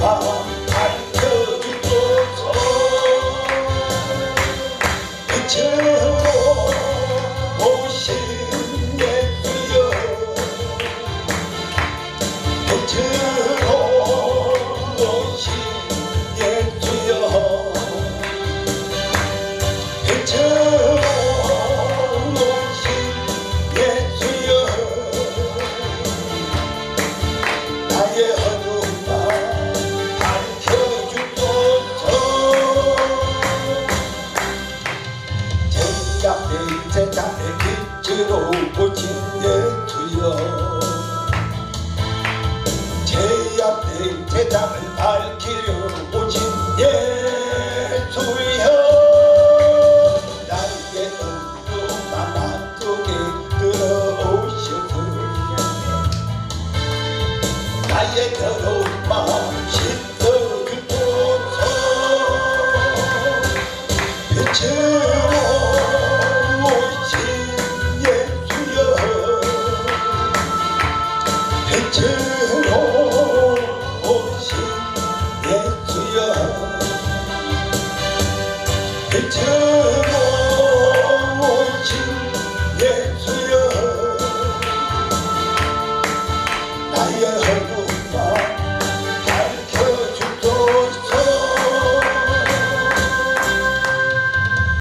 Oh. 빛으로 보신 예수여. 제 앞에 제장을 밝히려 오신 예수여. 나의 마음 속에 들어오셔서 나의 더러운 마음 나의